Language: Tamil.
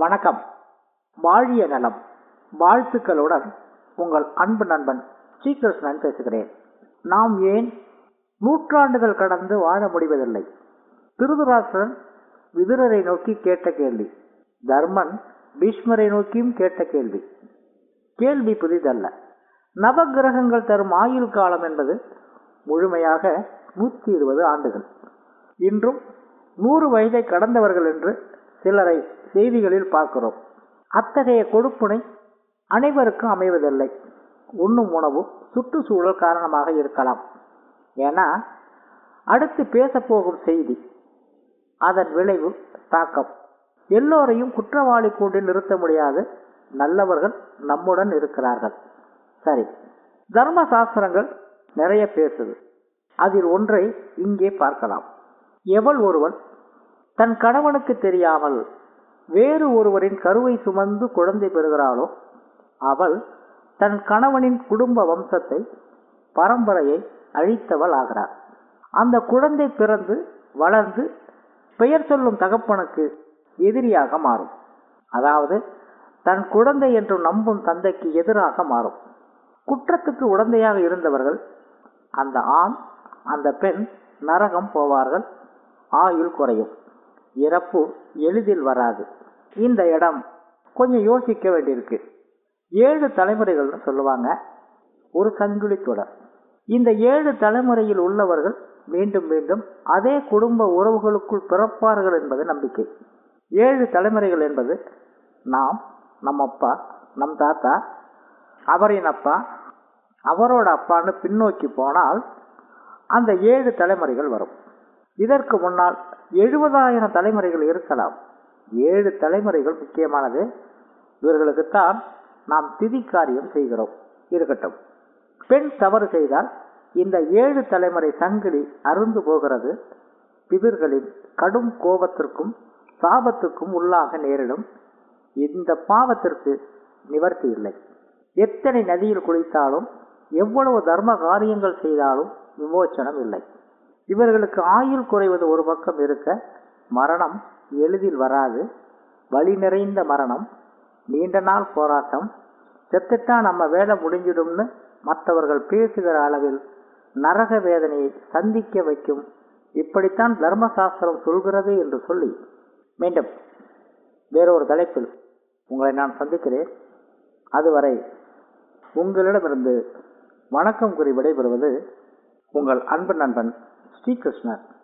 வணக்கம். வாழிய நலம். வாழ்த்துக்களுடன் உங்கள் அன்பு நண்பன் ஸ்ரீகிருஷ்ணன் பேசுகிறேன். நாம் ஏன் நூற்றாண்டுகள் கடந்து வாழ முடிவதில்லை? திருதராசன் விதுரரை நோக்கி கேட்ட கேள்வி. தர்மன் பீஷ்மரை நோக்கியும் கேட்ட கேள்வி. கேள்வி புதிதல்ல. நவகிரகங்கள் தரும் ஆயுள் காலம் என்பது முழுமையாக நூற்றி இருபது ஆண்டுகள். இன்றும் நூறு வயதை கடந்தவர்கள் என்று சிலரை செய்திகளில் பார்க்கிறோம். அத்தகைய கொடுப்புனை அனைவருக்கும் அமைவதில்லை. உண்ணும் உணவு சுற்றுச்சூழல் காரணமாக இருக்கலாம். ஏன்னா அடுத்து பேசப்போகும் செய்தி அதன் விளைவு தாக்கம். எல்லோரையும் குற்றவாளி கூண்டில் நிறுத்த முடியாது. நல்லவர்கள் நம்முடன் இருக்கிறார்கள். சரி தர்ம சாஸ்திரங்கள் நிறைய பேசுது. அதில் ஒன்றை இங்கே பார்க்கலாம். எவள் ஒருவன் தன் கணவனுக்கு தெரியாமல் வேறு ஒருவரின் கருவை சுமந்து குழந்தை பெறுகிறாளோ அவள் தன் கணவனின் குடும்ப வம்சத்தை பரம்பரையை அழித்தவள் ஆகிறார் அந்த குழந்தை பிறந்து வளர்ந்து பெயர் சொல்லும் தகப்பனுக்கு எதிரியாக மாறும். அதாவது தன் குழந்தை என்று நம்பும் தந்தைக்கு எதிராக மாறும். குற்றத்துக்கு உடந்தையாக இருந்தவர்கள் அந்த ஆண் அந்த பெண் நரகம் போவார்கள் ஆயுள் குறையும். இறப்பு எளிதில் வராது. இந்த இடம் கொஞ்சம் யோசிக்க வேண்டியிருக்கு. ஏழு தலைமுறைகள்னு சொல்லுவாங்க. ஒரு சங்கிலி தொடர். இந்த ஏழு தலைமுறையில் உள்ளவர்கள் மீண்டும் மீண்டும் அதே குடும்ப உறவுகளுக்குள் பிறப்பார்கள் என்பது நம்பிக்கை. ஏழு தலைமுறைகள் என்பது நாம் நம் அப்பா நம் தாத்தா அவரின் அப்பா அவரோட அப்பான்னு பின்னோக்கி போனால் அந்த ஏழு தலைமுறைகள் வரும். இதற்கு முன்னால் எழுபதாயிரம் தலைமுறைகள் இருக்கலாம். ஏழு தலைமுறைகள் முக்கியமானது. இவர்களுக்குத்தான் நாம் திதி காரியம் செய்கிறோம். இருக்கட்டும். பெண் தவறு செய்தால் இந்த ஏழு தலைமுறை சங்கிலி அருந்து போகிறது. பிதிர்களின் கடும் கோபத்திற்கும் சாபத்துக்கும் உள்ளாக நேரிடும். இந்த பாவத்திற்கு நிவர்த்தி இல்லை. எத்தனை நதியில் குளித்தாலும் எவ்வளவு தர்ம காரியங்கள் செய்தாலும் விமோச்சனம் இல்லை. இவர்களுக்கு ஆயுள் குறைவது ஒரு பக்கம் இருக்க மரணம் எளிதில் வராது. வழி நிறைந்த மரணம் நீண்ட நாள் போராட்டம். செத்துட்டா நம்ம வேலை முடிஞ்சிடும்னு மற்றவர்கள் பேசுகிற அளவில் நரக வேதனையை சந்திக்க வைக்கும். இப்படித்தான் தர்மசாஸ்திரம் சொல்கிறது என்று சொல்லி மீண்டும் வேறொரு தலைப்பில் உங்களை நான் சந்திக்கிறேன். அதுவரை உங்களிடமிருந்து வணக்கம் கூறி விடைபெறுவது உங்கள் அன்பு நண்பன் Speak this message.